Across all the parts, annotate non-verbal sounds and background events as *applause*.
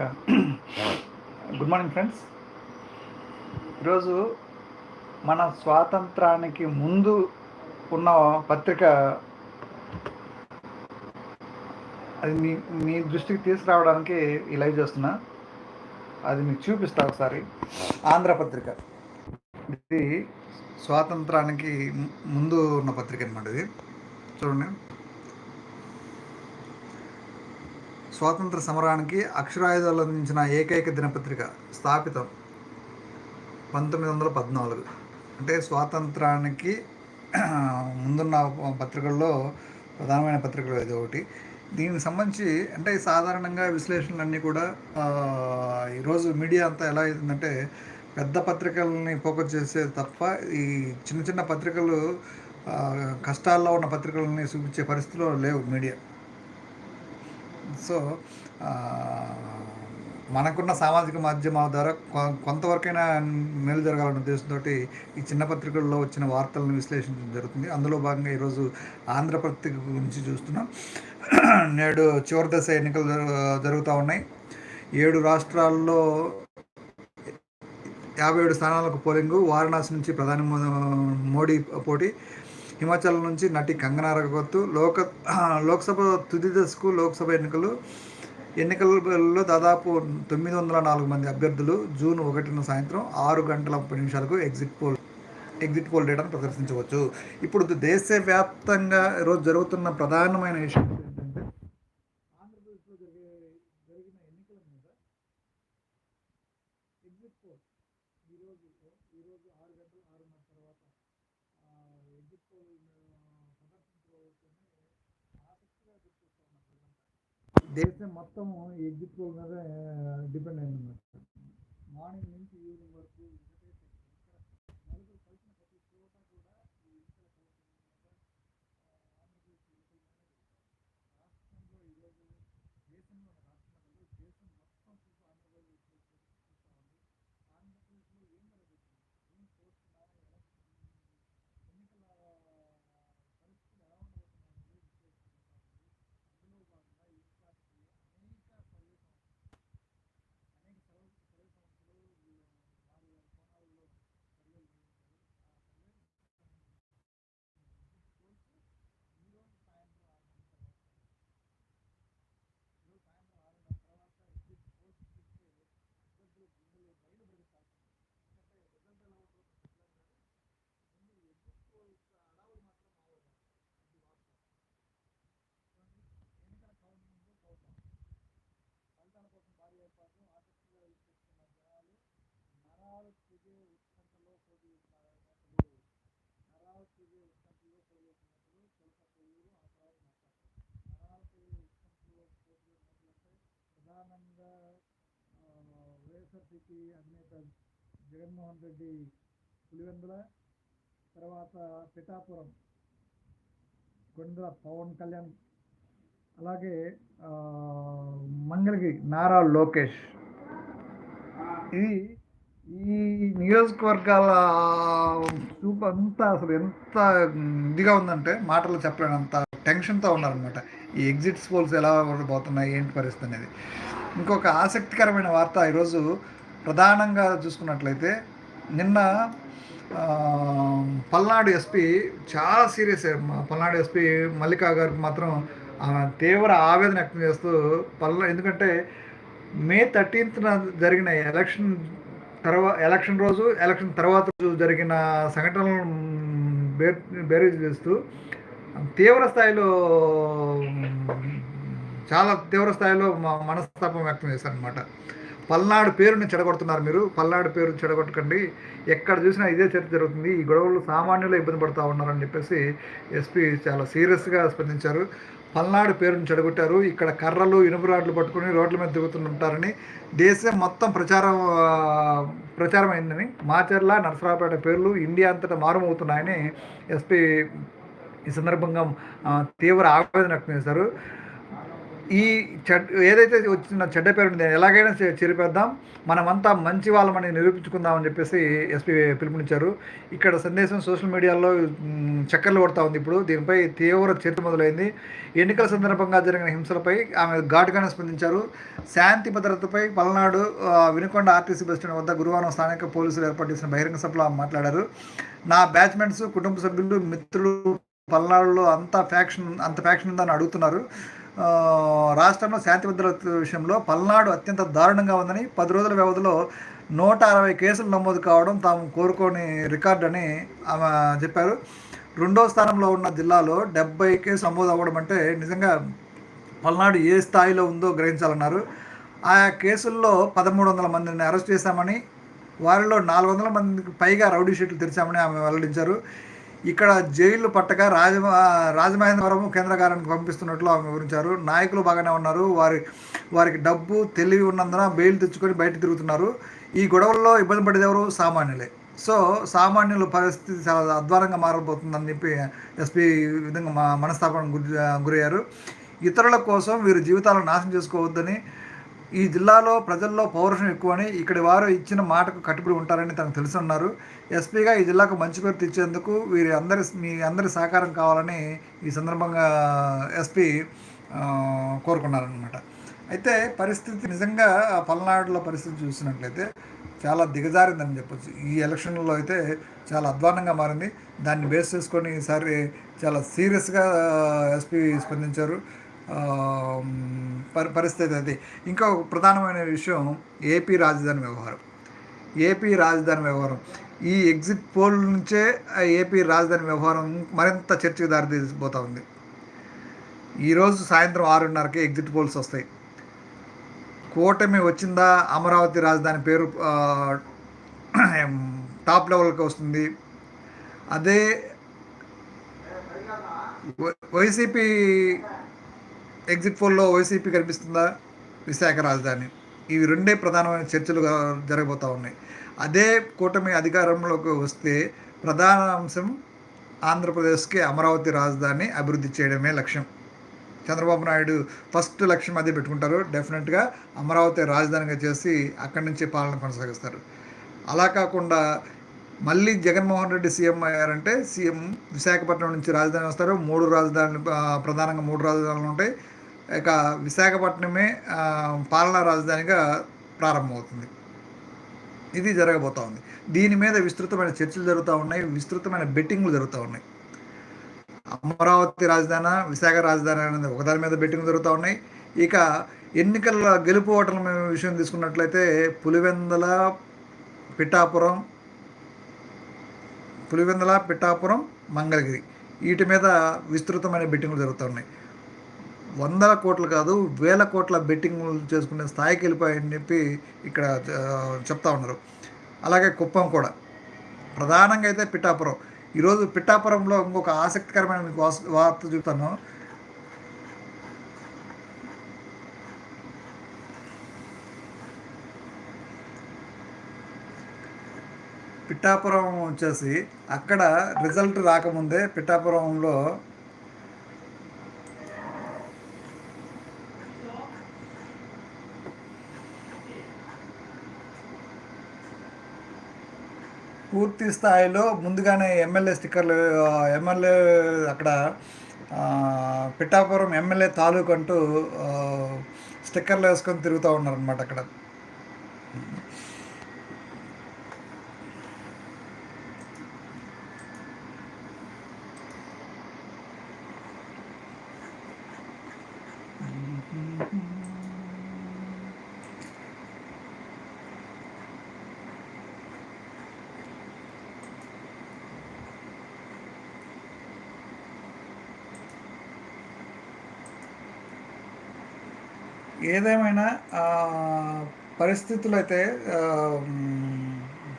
Good morning friends. ఈరోజు మన స్వాతంత్రానికి ముందు ఉన్న పత్రిక అది మీ మీ దృష్టికి తీసుకురావడానికి ఈ లైవ్ చేస్తున్నా. అది మీకు చూపిస్తా ఒకసారి. ఆంధ్రపత్రిక ఇది స్వాతంత్రానికి ముందు ఉన్న పత్రిక అనమాట ఇది. చూడండి. స్వాతంత్ర సమరానికి అక్షరాయుధాలు అందించిన ఏకైక దినపత్రిక స్థాపితం పంతొమ్మిది వందల పద్నాలుగు. అంటే స్వాతంత్రానికి ముందున్న పత్రికల్లో ప్రధానమైన పత్రికలు ఇది ఒకటి. దీనికి సంబంధించి అంటే సాధారణంగా విశ్లేషణలన్నీ కూడా ఈరోజు మీడియా అంతా ఎలా అయిందంటే పెద్ద పత్రికల్ని ఫోకస్ చేసే తప్ప ఈ చిన్న చిన్న పత్రికలు కష్టాల్లో ఉన్న పత్రికలని చూపించే పరిస్థితిలో లేవు మీడియా. సో మనకున్న సామాజిక మాధ్యమాల ద్వారా కొంతవరకైనా మేలు జరగాలన్న ఉద్దేశంతో ఈ చిన్న పత్రికల్లో వచ్చిన వార్తలను విశ్లేషించడం జరుగుతుంది. అందులో భాగంగా ఈరోజు ఆంధ్రపత్రిక గురించి చూస్తున్నాం. నేడు చివరి దశ ఎన్నికలు జరుగుతూ ఉన్నాయి. ఏడు రాష్ట్రాల్లో యాభై ఏడు స్థానాలకు పోలింగు వారణాసి నుంచి ప్రధాని మోడీ పోటీ హిమాచల్ నుంచి నటి కంగనా రగవత్తు లోక లోక్సభ తుది దశకు లోక్సభ ఎన్నికలు. ఎన్నికలలో దాదాపు తొమ్మిది వందల నాలుగు మంది అభ్యర్థులు జూన్ ఒకటిన సాయంత్రం ఆరు గంటల ముప్పై నిమిషాలకు ఎగ్జిట్ పోల్ ఎగ్జిట్ పోల్ డేటాను ప్రదర్శించవచ్చు. ఇప్పుడు దేశవ్యాప్తంగా ఈరోజు జరుగుతున్న ప్రధానమైన విషయం ఏంటంటే ఆంధ్రప్రదేశ్లో జరిగే జరిగిన ఎన్నికల మీద ఎగ్జిట్ పోల్ ఈరోజు ఈరోజు ఆరు గంటల ఆరున్నర తర్వాత ఎగ్జిట్ పోల్ ప్రదర్శించబోతూనే ఆసక్తిగా గుర్తిస్తూ ఉన్నారు దేశం మొత్తం ఎగ్జిట్ పోల్ మీద డిపెండ్ అయింది మార్నింగ్ నుంచి ఈవినింగ్ వరకు నలుగురు కలిసిన ప్రతి చోట కూడా ఈ ఎన్నికల కలెక్షన్ ఆంధ్రప్రదేశ్ ఎన్నికల రాష్ట్రంలో ఈరోజు దేశంలో రాష్ట్రంలో దేశం మొత్తం చూసి ఆంధ్రప్రదేశ్ చూస్తూ ఉంది ఆంధ్రప్రదేశ్లో ఏం జరుగుతుంది ఏం చూస్తున్నారా ఎలా ఎన్నికల పరిస్థితులు ఎలా ఉండబోతున్నాయి అందులో భాగంగా ఈ పార్టీ అనేక సర్వే అనేక సర్వే సర్వే సంస్థలు వారి వారి కోణాల్లో సర్వేలు నిర్వహించారు ఆ సర్వే ఈరోజు సాయంత్రం ఆరు గంటల తర్వాత ఈరోజు సాయంత్రం ఆరున్నర తర్వాత ఎగ్జిట్ పోస్ట్ చూస్తే అభ్యర్థులు గుండెలు రైలు బ్రతికాల్సింది ఎందుకంటే రిజల్ట్ ఎలా ఉంటుందో ముందు ఎగ్జిట్ పోల్స్ అడవులు మాత్రం మామూలుగా అది వాస్తవం ఎన్నికల కౌంటింగ్ కౌంట్ ఫలితాల కోసం భారీ ఏర్పాట్లు ఆసక్తిగా చూస్తున్న జనాలు నరాలు తెగే ఉత్కంఠలో పోటీ నేతలు నరాలు తెగే ఉత్కంఠలో పోటీ నేతలు తొలక కొల్లూరు ఆ తర్వాత నర్సాపురం నరాలు తెగే ఉత్కంఠలో పోటీ నేతలంటే ప్రధానంగా వైఎస్ఆర్సీపీ అధినేత జగన్మోహన్ రెడ్డి పులివెందుల తర్వాత పిఠాపురం కొండల పవన్ కళ్యాణ్ అలాగే మంగళగిరి నారా లోకేష్. ఇది ఈ నియోజకవర్గాల చూపు అంతా అసలు ఎంత ఇదిగా ఉందంటే మాటలు చెప్పలేనంత టెన్షన్తో ఉన్నారనమాట ఈ ఎగ్జిట్ పోల్స్ ఎలా పోతున్నాయి ఏంటి పరిస్థితి అనేది. ఇంకొక ఆసక్తికరమైన వార్త ఈరోజు ప్రధానంగా చూసుకున్నట్లయితే నిన్న పల్నాడు ఎస్పీ చాలా సీరియస్ పల్నాడు ఎస్పీ మల్లికా గారికి మాత్రం ఆమె తీవ్ర ఆవేదన వ్యక్తం చేస్తూ పల్లా ఎందుకంటే మే థర్టీన్త్న జరిగిన ఎలక్షన్ తర్వాత ఎలక్షన్ రోజు ఎలక్షన్ తర్వాత రోజు జరిగిన సంఘటనలను బేర్ బేరీజ్ చేస్తూ తీవ్ర స్థాయిలో చాలా తీవ్ర స్థాయిలో మనస్తాపం వ్యక్తం చేశారనమాట పల్నాడు పేరుని చెడగొడుతున్నారు మీరు. పల్నాడు పేరు చెడగొట్టకండి. ఎక్కడ చూసినా ఇదే చర్చ జరుగుతుంది. ఈ గొడవలు సామాన్యులు ఇబ్బంది పడుతూ ఉన్నారని చెప్పేసి ఎస్పీ చాలా సీరియస్గా స్పందించారు. పల్నాడు పేరును చెడగొట్టారు. ఇక్కడ కర్రలు ఇనుప రాడ్లు పట్టుకుని రోడ్ల మీద దిగుతుంటారని దేశం మొత్తం ప్రచారం ప్రచారం అయిందని మాచర్ల నరసరావుపేట పేర్లు ఇండియా అంతటా మారుమవుతున్నాయని ఎస్పీ ఈ సందర్భంగా తీవ్ర ఆవేదన వ్యక్తం చేశారు. ఈ చెడ్ ఏదైతే వచ్చిన చెడ్డ పేరు ఉంది ఎలాగైనా చేరిపేద్దాం చెరిపేద్దాం. మనమంతా మంచి వాళ్ళమని నిరూపించుకుందామని చెప్పేసి ఎస్పీ పిలుపునిచ్చారు. ఇక్కడ సందేశం సోషల్ మీడియాలో చక్కర్లు కొడతా ఉంది ఇప్పుడు. దీనిపై తీవ్ర చర్చ మొదలైంది. ఎన్నికల సందర్భంగా జరిగిన హింసలపై ఆమె ఘాటుగానే స్పందించారు. శాంతి భద్రతపై Palnadu Vinukonda RTC bus stand వద్ద గురువారం స్థానిక పోలీసులు ఏర్పాటు చేసిన బహిరంగ సభలో ఆమె మాట్లాడారు. నా బ్యాచ్మెంట్స్ కుటుంబ సభ్యులు మిత్రులు పల్నాడులో అంత ఫ్యాక్షన్ అంత ఫ్యాక్షన్ ఉందని అడుగుతున్నారు. రాష్ట్రంలో శాంతి భద్రత విషయంలో పల్నాడు అత్యంత దారుణంగా ఉందని పది రోజుల వ్యవధిలో నూట అరవై కేసులు నమోదు కావడం తాము కోరుకోని రికార్డు అని ఆమె చెప్పారు. రెండో స్థానంలో ఉన్న జిల్లాలో డెబ్బై కేసు నమోదు అవ్వడం అంటే నిజంగా పల్నాడు ఏ స్థాయిలో ఉందో గ్రహించాలన్నారు. ఆయా కేసుల్లో పదమూడు వందల మందిని అరెస్ట్ చేశామని వారిలో నాలుగు వందల మందికి పైగా రౌడీ షీట్లు తెరిచామని ఆమె వెల్లడించారు. ఇక్కడ జైలు పట్టక రాజ రాజమహేంద్రవరం కేంద్ర కార్యానికి పంపిస్తున్నట్లు ఆమె వివరించారు. నాయకులు బాగానే ఉన్నారు. వారి వారికి డబ్బు తెలివి ఉన్నందున బెయిల్ తెచ్చుకొని బయట తిరుగుతున్నారు. ఈ గొడవల్లో ఇబ్బంది పడేది ఎవరు? సామాన్యులే. సో సామాన్యుల పరిస్థితి చాలా అద్వారంగా మారబోతుందని చెప్పి ఎస్పీ ఈ విధంగా మా మనస్తాపన గురి గురయ్యారు. ఇతరుల కోసం వీరు జీవితాలను నాశనం చేసుకోవద్దని ఈ జిల్లాలో ప్రజల్లో పౌరుషం ఎక్కువని ఇక్కడి వారు ఇచ్చిన మాటకు కట్టుబడి ఉంటారని తనకు తెలుసున్నారు ఎస్పీగా ఈ జిల్లాకు మంచి పేరు తెచ్చేందుకు వీరి అందరి మీ అందరి సహకారం కావాలని ఈ సందర్భంగా ఎస్పీ కోరుకున్నారనమాట అయితే పరిస్థితి నిజంగా పల్నాడులో పరిస్థితి చూసినట్లయితే చాలా దిగజారిందని చెప్పొచ్చు. ఈ ఎలక్షన్లో అయితే చాలా అధ్వానంగా మారింది. దాన్ని బేస్ చేసుకొని ఈసారి చాలా సీరియస్గా ఎస్పీ స్పందించారు. పరిస్థితి అది. ఇంకా ప్రధానమైన విషయం ఏపీ రాజధాని వ్యవహారం. ఏపీ రాజధాని వ్యవహారం. ఈ ఎగ్జిట్ పోల్ నుంచే ఏపీ రాజధాని వ్యవహారం మరింత చర్చకు దారితీసిపోతూ ఉంది. ఈరోజు సాయంత్రం ఆరున్నరకి ఎగ్జిట్ పోల్స్ వస్తాయి. కూటమి వచ్చిందా? అమరావతి రాజధాని పేరు టాప్ లెవెల్కి వస్తుంది. అదే వైసీపీ ఎగ్జిట్ పోల్లో వైసీపీ కనిపిస్తుందా? విశాఖ రాజధాని. ఇవి రెండే ప్రధానమైన చర్చలు జరగబోతూ ఉన్నాయి. అదే కూటమి అధికారంలోకి వస్తే ప్రధాన అంశం ఆంధ్రప్రదేశ్కి అమరావతి రాజధాని అభివృద్ధి చేయడమే లక్ష్యం. చంద్రబాబు నాయుడు ఫస్ట్ లక్ష్యం అదే పెట్టుకుంటారు. డెఫినెట్గా అమరావతి రాజధానిగా చేసి అక్కడి నుంచి పాలన కొనసాగిస్తారు. అలా కాకుండా మళ్ళీ జగన్మోహన్ రెడ్డి సీఎం అయ్యారంటే సీఎం విశాఖపట్నం నుంచి రాజధాని వస్తారు. మూడు రాజధానులు ప్రధానంగా మూడు రాజధానులు ఉంటాయి. ఇక విశాఖపట్నమే పాలనా రాజధానిగా ప్రారంభమవుతుంది. ఇది జరగబోతూ ఉంది. దీని మీద విస్తృతమైన చర్చలు జరుగుతూ ఉన్నాయి విస్తృతమైన బెట్టింగ్లు జరుగుతూ ఉన్నాయి. అమరావతి రాజధాని విశాఖ రాజధాని అనేది ఒకదాని మీద బెట్టింగ్ జరుగుతూ ఉన్నాయి. ఇక ఎన్నికల గెలుపు ఓటర్ల విషయం తీసుకున్నట్లయితే పులివెందల పిఠాపురం పులివెందల పిఠాపురం మంగళగిరి వీటి మీద విస్తృతమైన బెట్టింగ్లు జరుగుతున్నాయి వందల కోట్లు కాదు వేల కోట్ల బెట్టింగ్ చేసుకునే స్థాయికి వెళ్ళిపోయాయని చెప్పి ఇక్కడ చెప్తా ఉన్నారు. అలాగే కుప్పం కూడా. ప్రధానంగా అయితే పిఠాపురం. ఈరోజు పిఠాపురంలో ఇంకొక ఆసక్తికరమైన మీకు వార్త చూపుతాను. పిఠాపురం వచ్చేసి అక్కడ రిజల్ట్ రాకముందే పిఠాపురంలో పూర్తి స్థాయిలో ముందుగానే ఎమ్మెల్యే స్టిక్కర్లు ఎమ్మెల్యే అక్కడ పిఠాపురం ఎమ్మెల్యే తాలూకు అంటూ స్టిక్కర్లు వేసుకొని తిరుగుతూ ఉన్నారనమాట అక్కడ. ఏదేమైనా పరిస్థితులు అయితే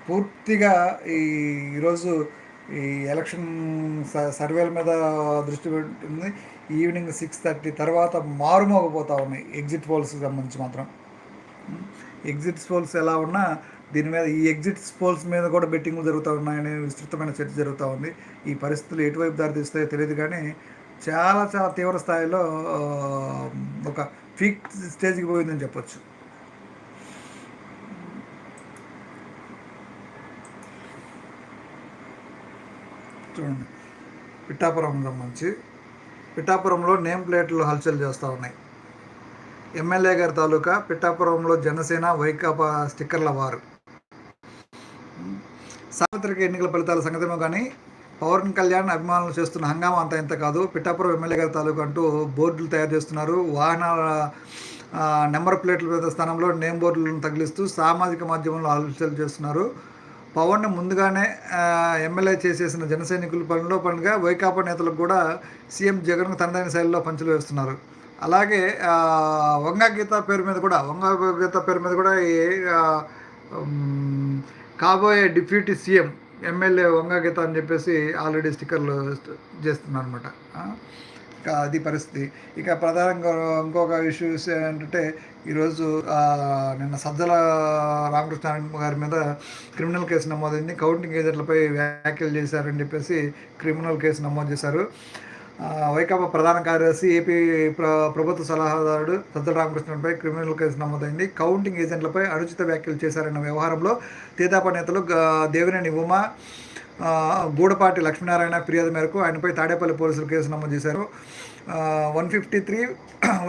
పూర్తిగా ఈ ఈరోజు ఈ ఎలక్షన్ స- సర్వేల మీద దృష్టి పెడుతుంది ఈవినింగ్ సిక్స్ థర్టీ తర్వాత మారుమోగపోతూ ఉన్నాయి ఎగ్జిట్ పోల్స్కి సంబంధించి మాత్రం. ఎగ్జిట్ పోల్స్ ఎలా ఉన్నా దీని మీద ఈ ఎగ్జిట్ పోల్స్ మీద కూడా బెట్టింగ్లు జరుగుతూ ఉన్నాయని విస్తృతమైన చర్చ జరుగుతూ ఉంది. ఈ పరిస్థితులు ఎటువైపు దారితీస్తాయో తెలియదు కానీ చాలా చాలా తీవ్ర స్థాయిలో ఒక పీక్ స్టేజ్కి పోయిందని చెప్పొచ్చు. చూడండి. పిఠాపురం సంబంధించి. పిఠాపురంలో నేమ్ ప్లేట్లు హల్చల్ చేస్తూ ఉన్నాయి. ఎమ్మెల్యే గారి తాలూకా పిఠాపురంలో జనసేన వైకాపా స్టిక్కర్ల వారు. సార్వత్రిక ఎన్నికల ఫలితాల సంగతేమో కానీ పవన్ కళ్యాణ్ అభిమానులు చేస్తున్న హంగామా అంతా ఇంత కాదు. పిఠాపురం ఎమ్మెల్యే గారి తాలూకా అంటూ బోర్డులు తయారు చేస్తున్నారు. వాహనాల నెంబర్ ప్లేట్ల మీద స్థానంలో నేమ్ బోర్డులను తగిలిస్తూ సామాజిక మాధ్యమంలో ఆలోచనలు చేస్తున్నారు. పవన్ ముందుగానే ఎమ్మెల్యే చేసేసిన జన సైనికుల పనిలో పనిగా వైకాపా నేతలకు కూడా సీఎం జగన్ తనదైన శైలిలో పంచులు వేస్తున్నారు. అలాగే వంగ వంగా గీత పేరు మీద కూడా వంగా గీత పేరు మీద కూడా ఈ, కాబోయే deputy CM MLA Vanga Geetha అని చెప్పేసి ఆల్రెడీ స్టిక్కర్లు చేస్తున్నారు అనమాట ఇక అది పరిస్థితి. ఇక ప్రధానంగా ఇంకొక ఇష్యూస్ ఏంటంటే ఈరోజు నిన్న సజ్జల రామకృష్ణ గారి మీద క్రిమినల్ కేసు నమోదైంది. కౌంటింగ్ ఏజెంట్లపై వ్యాఖ్యలు చేశారని చెప్పేసి క్రిమినల్ కేసు నమోదు చేశారు. వైకాపా ప్రధాన కార్యదర్శి ఏపీ ప్ర ప్రభుత్వ సలహాదారుడు సజ్జల రామకృష్ణపై క్రిమినల్ కేసు నమోదైంది. కౌంటింగ్ ఏజెంట్లపై అనుచిత వ్యాఖ్యలు చేశారన్న వ్యవహారంలో తేదాపా నేతలు దేవినేని ఉమా గూడపాటి లక్ష్మీనారాయణ ఫిర్యాదు మేరకు ఆయనపై తాడేపల్లి పోలీసులు కేసు నమోదు చేశారు. One fifty three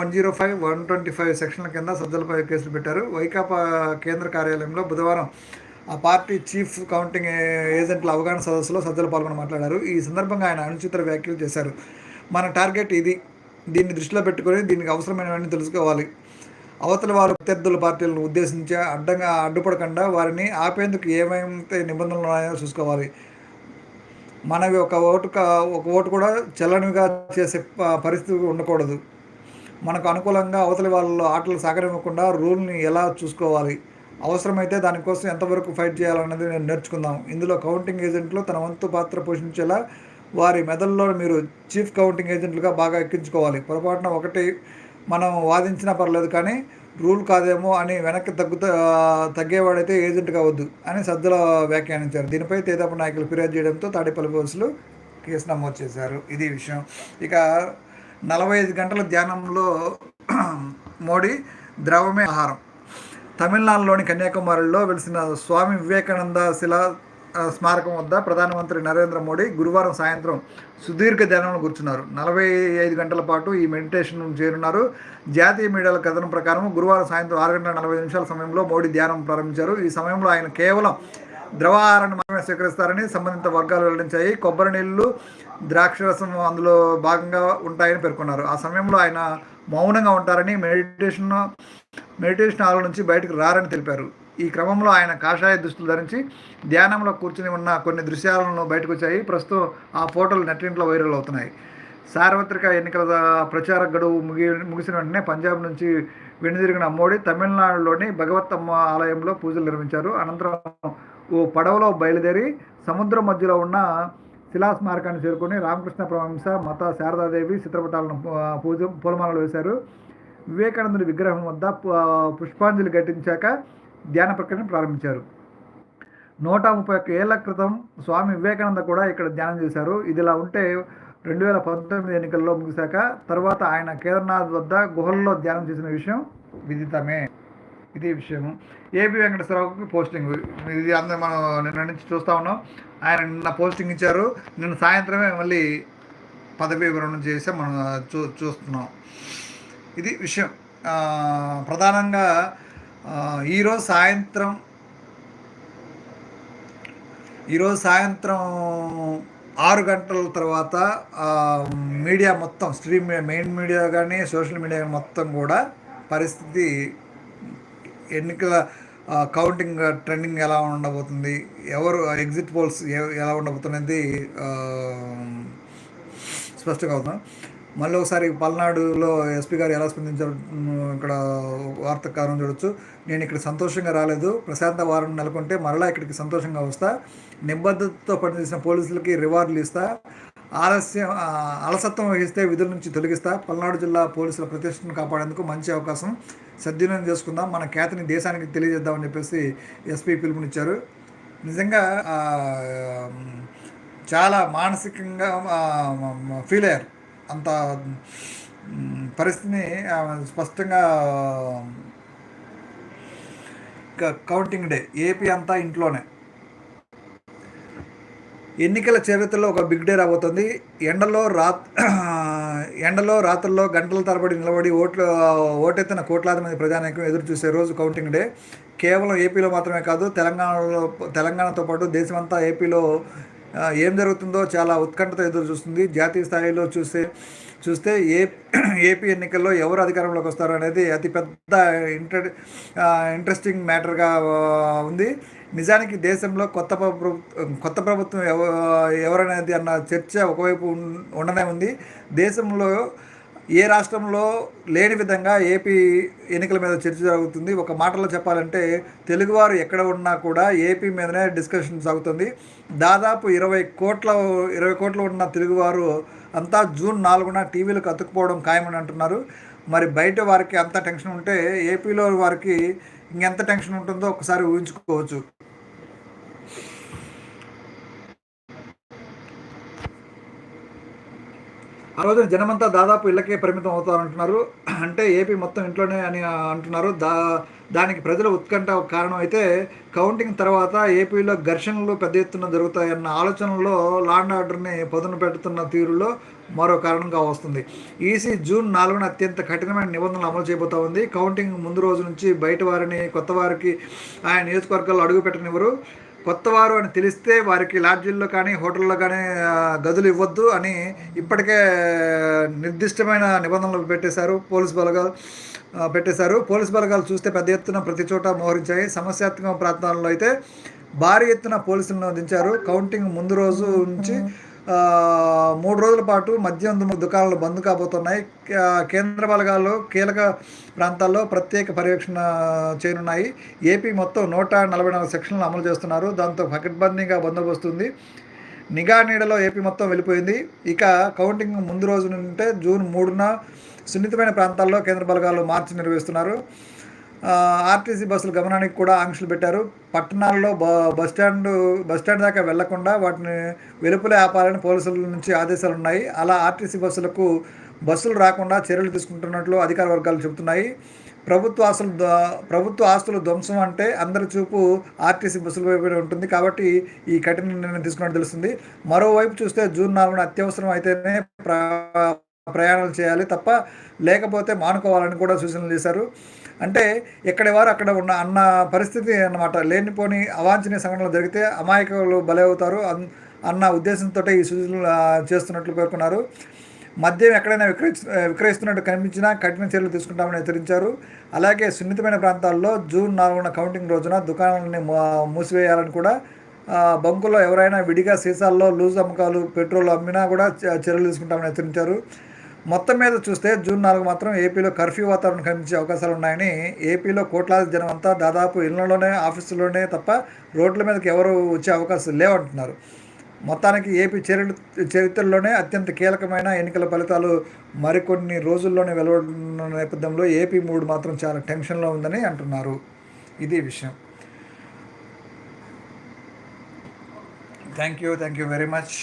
one zero five one twenty five సెక్షన్ల కింద సజ్జలపై కేసులు పెట్టారు. వైకాపా కేంద్ర కార్యాలయంలో బుధవారం ఆ పార్టీ చీఫ్ కౌంటింగ్ ఏజెంట్ల అవగాహన సదస్సులో సజ్జలు పాల్గొని మాట్లాడారు. ఈ సందర్భంగా ఆయన అనుచిత వ్యాఖ్యలు చేశారు. మన టార్గెట్ ఇది. దీన్ని దృష్టిలో పెట్టుకొని దీనికి అవసరమైనవన్నీ తెలుసుకోవాలి. అవతల వారు ప్రత్యర్థుల పార్టీలను ఉద్దేశించి అడ్డంగా అడ్డుపడకుండా వారిని ఆపేందుకు ఏమైతే నిబంధనలు ఉన్నాయో చూసుకోవాలి. మనవి ఒక ఓటు ఒక ఓటు కూడా చెల్లనిగా చేసే పరిస్థితి ఉండకూడదు. మనకు అనుకూలంగా అవతలి వాళ్ళ ఆటలు సాగనివ్వకుండా రూల్ని ఎలా చూసుకోవాలి? అవసరమైతే దానికోసం ఎంతవరకు ఫైట్ చేయాలన్నది నేను నేర్చుకుందాం. ఇందులో కౌంటింగ్ ఏజెంట్లు తన వంతు పాత్ర పోషించేలా వారి మెదడులో మీరు చీఫ్ కౌంటింగ్ ఏజెంట్లుగా బాగా ఎక్కించుకోవాలి. పొరపాటున ఒకటి మనం వాదించినా పర్లేదు కానీ రూల్ కాదేమో అని వెనక్కి తగ్గుత తగ్గేవాడైతే ఏజెంట్ కావద్దు అని సద్దుల వ్యాఖ్యానించారు. దీనిపై తేదాపు నాయకులు ఫిర్యాదు చేయడంతో తాడేపల్లి పోలీసులు కేసు నమోదు చేశారు. ఇది విషయం. ఇక నలభై ఐదు గంటల ధ్యానంలో *clears throat* మోడీ ద్రవమే ఆహారం. తమిళనాడులోని కన్యాకుమారిలో వెలిసిన స్వామి వివేకానంద శిలా స్మారకం వద్ద ప్రధానమంత్రి నరేంద్ర మోడీ గురువారం సాయంత్రం సుదీర్ఘ ధ్యానంలో కూర్చున్నారు. నలభై ఐదు గంటల పాటు ఈ మెడిటేషన్ చేరున్నారు. జాతీయ మీడియాల కథనం ప్రకారం గురువారం సాయంత్రం ఆరు గంటల నలభై నిమిషాల సమయంలో మోడీ ధ్యానం ప్రారంభించారు. ఈ సమయంలో ఆయన కేవలం ద్రవాహారాన్ని మాత్రమే స్వీకరిస్తారని సంబంధిత వర్గాలు వెల్లడించాయి. కొబ్బరి నీళ్ళు ద్రాక్షరసం అందులో భాగంగా ఉంటాయని పేర్కొన్నారు. ఆ సమయంలో ఆయన మౌనంగా ఉంటారని మెడిటేషన్ మెడిటేషన్ హాల్ నుంచి బయటకు రారని తెలిపారు. ఈ క్రమంలో ఆయన కాషాయ దుస్తులు ధరించి ధ్యానంలో కూర్చుని ఉన్న కొన్ని దృశ్యాలను బయటకు వచ్చాయి ప్రస్తుతం ఆ ఫోటోలు నెట్టింట్లో వైరల్ అవుతున్నాయి. సార్వత్రిక ఎన్నికల ప్రచార గడువు ముగి ముగిసిన వెంటనే పంజాబ్ నుంచి వెనుదిరిగిన మోడీ తమిళనాడులోని భగవత్తమ్మ ఆలయంలో పూజలు నిర్వహించారు. అనంతరం ఓ పడవలో బయలుదేరి సముద్రం మధ్యలో ఉన్న శిలా స్మారకాన్ని చేరుకొని రామకృష్ణ పరమహంస మత శారదాదేవి చిత్రపటాలను పూజ పూలమాలలు వేశారు. వివేకానందుని విగ్రహం వద్ద పుష్పాంజలి ఘటించాక ధ్యాన ప్రక్రియను ప్రారంభించారు. నూట ముప్పై ఒక్క ఏళ్ళ క్రితం స్వామి వివేకానంద కూడా ఇక్కడ ధ్యానం చేశారు. ఇదిలా ఉంటే రెండు వేల పంతొమ్మిది ఎన్నికల్లో ముగిశాక తర్వాత ఆయన కేదార్నాథ్ వద్ద గుహల్లో ధ్యానం చేసిన విషయం విదితమే. ఇది విషయము ఏపీ వెంకటేశ్వరరావుకి పోస్టింగ్. ఇది అందరూ మనం నిన్న నుంచి చూస్తూ ఉన్నాం. ఆయన నిన్న పోస్టింగ్ ఇచ్చారు. నిన్న సాయంత్రమే మళ్ళీ పదవి వివరణ చేసి మనం చూ చూస్తున్నాం. ఇది విషయం. ప్రధానంగా ఈరోజు సాయంత్రం ఈరోజు సాయంత్రం ఆరు గంటల తర్వాత మీడియా మొత్తం స్ట్రీమ్ మెయిన్ మీడియా కానీ సోషల్ మీడియా కానీ మొత్తం కూడా పరిస్థితి ఎన్నికల కౌంటింగ్ ట్రెండింగ్ ఎలా ఉండబోతుంది ఎవరు ఎగ్జిట్ పోల్స్ ఎలా ఉండబోతున్నది స్పష్టంగా అవుతున్నాం మళ్ళీ ఒకసారి పల్నాడులో ఎస్పీ గారు ఎలా స్పందించారు ఇక్కడ వార్త కారణం చూడొచ్చు. నేను ఇక్కడ సంతోషంగా రాలేదు. ప్రశాంత వారం నెలకొంటే మరలా ఇక్కడికి సంతోషంగా వస్తా. నిబద్ధతతో పనిచేసిన పోలీసులకి రివార్డులు ఇస్తా. ఆలస్యం అలసత్వం వహిస్తే విధుల నుంచి తొలగిస్తా. పల్నాడు జిల్లా పోలీసుల ప్రతిష్టను కాపాడేందుకు మంచి అవకాశం సద్వినియోగం చేసుకుందాం. మన ఖ్యాతిని దేశానికి తెలియజేద్దామని చెప్పేసి ఎస్పీ పిలుపునిచ్చారు. నిజంగా చాలా మానసికంగా ఫీల్ అయ్యారు. అంత పరిస్థితిని స్పష్టంగా కౌంటింగ్ డే ఏపీ అంతా ఇంట్లోనే. ఎన్నికల చరిత్రలో ఒక బిగ్ డే రాబోతుంది. ఎండలో రాత్ *clears throat* ఎండలో రాత్రుల్లో గంటల తరబడి నిలబడి ఓట్లు ఓటెత్తిన కోట్లాది మంది ప్రజానీకం ఎదురు చూసే రోజు కౌంటింగ్ డే కేవలం ఏపీలో మాత్రమే కాదు తెలంగాణలో తెలంగాణతో పాటు దేశమంతా ఏపీలో ఏం జరుగుతుందో చాలా ఉత్కంఠతో ఎదురు చూస్తుంది. జాతీయ స్థాయిలో చూస్తే చూస్తే ఏ ఏపీ ఎన్నికల్లో ఎవరు అధికారంలోకి వస్తారు అనేది అతిపెద్ద ఇంటర్ ఇంట్రెస్టింగ్ మ్యాటర్గా ఉంది. నిజానికి దేశంలో కొత్త ప్రభుత్వం కొత్త ప్రభుత్వం ఎవ ఎవరనేది అన్న చర్చ ఒకవైపు ఉండనే ఉంది. దేశంలో ఏ రాష్ట్రంలో లేని విధంగా ఏపీ ఎన్నికల మీద చర్చ జరుగుతుంది? ఒక మాటలో చెప్పాలంటే తెలుగువారు ఎక్కడ ఉన్నా కూడా ఏపీ మీదనే డిస్కషన్ సాగుతుంది. దాదాపు ఇరవై కోట్ల ఇరవై కోట్లు ఉన్న తెలుగువారు అంతా జూన్ నాలుగున టీవీలకు అతుక్కుపోవడం ఖాయమని అంటున్నారు. మరి బయట వారికి అంత టెన్షన్ ఉంటే ఏపీలో వారికి ఇంకెంత టెన్షన్ ఉంటుందో ఒకసారి ఊహించుకోవచ్చు. ఆ రోజున జనమంతా దాదాపు ఇళ్ళకే పరిమితం అవుతారంటున్నారు. అంటే ఏపీ మొత్తం ఇంట్లోనే అని అంటున్నారు. దా దానికి ప్రజల ఉత్కంఠ కారణం అయితే కౌంటింగ్ తర్వాత ఏపీలో ఘర్షణలు పెద్ద ఎత్తున జరుగుతాయన్న ఆలోచనలో లాండ్ ఆర్డర్ని పదును పెడుతున్న తీరులో మరో కారణంగా వస్తుంది. ఈసీ జూన్ నాలుగున అత్యంత కఠినమైన నిబంధనలు అమలు చేయబోతా ఉంది. కౌంటింగ్ ముందు రోజు నుంచి బయట వారిని కొత్త వారికి ఆయన నియోజకవర్గాల్లో అడుగు పెట్టనివ్వరు కొత్తవారు అని తెలిస్తే వారికి లాడ్జీల్లో కానీ హోటల్లో కానీ గదులు ఇవ్వద్దు అని ఇప్పటికే నిర్దిష్టమైన నిబంధనలు పెట్టేశారు. పోలీస్ బలగాలు పెట్టేశారు. పోలీస్ బలగాలు చూస్తే పెద్ద ఎత్తున ప్రతి చోట మోహరించాయి. సమస్యాత్మక ప్రాంతాల్లో అయితే భారీ ఎత్తున పోలీసులను దించారు కౌంటింగ్ ముందు రోజు నుంచి మూడు రోజుల పాటు మద్యం దుకాణాలు బంద్ కాబోతున్నాయి. కేంద్ర బలగాల్లో కీలక ప్రాంతాల్లో ప్రత్యేక పర్యవేక్షణ చేయనున్నాయి. ఏపీ మొత్తం నూట నలభై నాలుగు సెక్షన్లు అమలు చేస్తున్నారు. దాంతో పకడ్బందీగా బందోబస్తు ఉంది. నిఘా నీడలో ఏపీ మొత్తం వెళ్ళిపోయింది. ఇక కౌంటింగ్ ముందు రోజు నుంటే జూన్ మూడున సున్నితమైన ప్రాంతాల్లో కేంద్ర బలగాలు మార్చి నిర్వహిస్తున్నారు. ఆర్టీసీ బస్సులు గమనానికి కూడా ఆంక్షలు పెట్టారు. పట్టణాల్లో బ బస్ స్టాండ్ బస్ స్టాండ్ దాకా వెళ్ళకుండా వాటిని వెలుపులే ఆపాలని పోలీసుల నుంచి ఆదేశాలు ఉన్నాయి. అలా ఆర్టీసీ బస్సులకు బస్సులు రాకుండా చర్యలు తీసుకుంటున్నట్లు అధికార వర్గాలు చెబుతున్నాయి. ప్రభుత్వ ఆస్తులు ప్రభుత్వ ఆస్తులు ధ్వంసం అంటే అందరి చూపు ఆర్టీసీ బస్సుల వైపు ఉంటుంది కాబట్టి ఈ కఠిన నిర్ణయం తీసుకున్నట్టు తెలుస్తుంది. మరోవైపు చూస్తే జూన్ నాలుగున అత్యవసరం అయితేనే ప్ర ప్రయాణాలు చేయాలి తప్ప లేకపోతే మానుకోవాలని కూడా సూచనలు చేశారు. అంటే ఎక్కడి వారు అక్కడ ఉన్న అన్న పరిస్థితి అన్నమాట. లేనిపోని అవాంఛనీయ సంఘటనలు జరిగితే అమాయకులు బలవుతారు. అన్ అన్న ఉద్దేశంతో ఈ సూచనలు చేస్తున్నట్లు పేర్కొన్నారు. మద్యం ఎక్కడైనా విక్రయి విక్రయిస్తున్నట్టు కనిపించినా కఠిన చర్యలు తీసుకుంటామని హెచ్చరించారు. అలాగే సున్నితమైన ప్రాంతాల్లో జూన్ నాలుగున కౌంటింగ్ రోజున దుకాణాలని మూసివేయాలని కూడా బంకుల్లో ఎవరైనా విడిగా సీసాల్లో లూజ్ అమ్మకాలు పెట్రోల్ అమ్మినా కూడా చర్యలు తీసుకుంటామని హెచ్చరించారు. మొత్తం మీద చూస్తే జూన్ నాలుగు మాత్రం ఏపీలో కర్ఫ్యూ వాతావరణం కనిపించే అవకాశాలు ఉన్నాయని ఏపీలో కోట్లాది జనం అంతా దాదాపు ఇళ్ళలోనే ఆఫీసులోనే తప్ప రోడ్ల మీదకి ఎవరు వచ్చే అవకాశం లేవంటున్నారు. మొత్తానికి ఏపీ చరిత్ర చరిత్రలోనే అత్యంత కీలకమైన ఎన్నికల ఫలితాలు మరికొన్ని రోజుల్లోనే వెలువడుతున్న నేపథ్యంలో ఏపీ మూడు మాత్రం చాలా టెన్షన్లో ఉందని అంటున్నారు. ఇది విషయం. Thank you thank you very much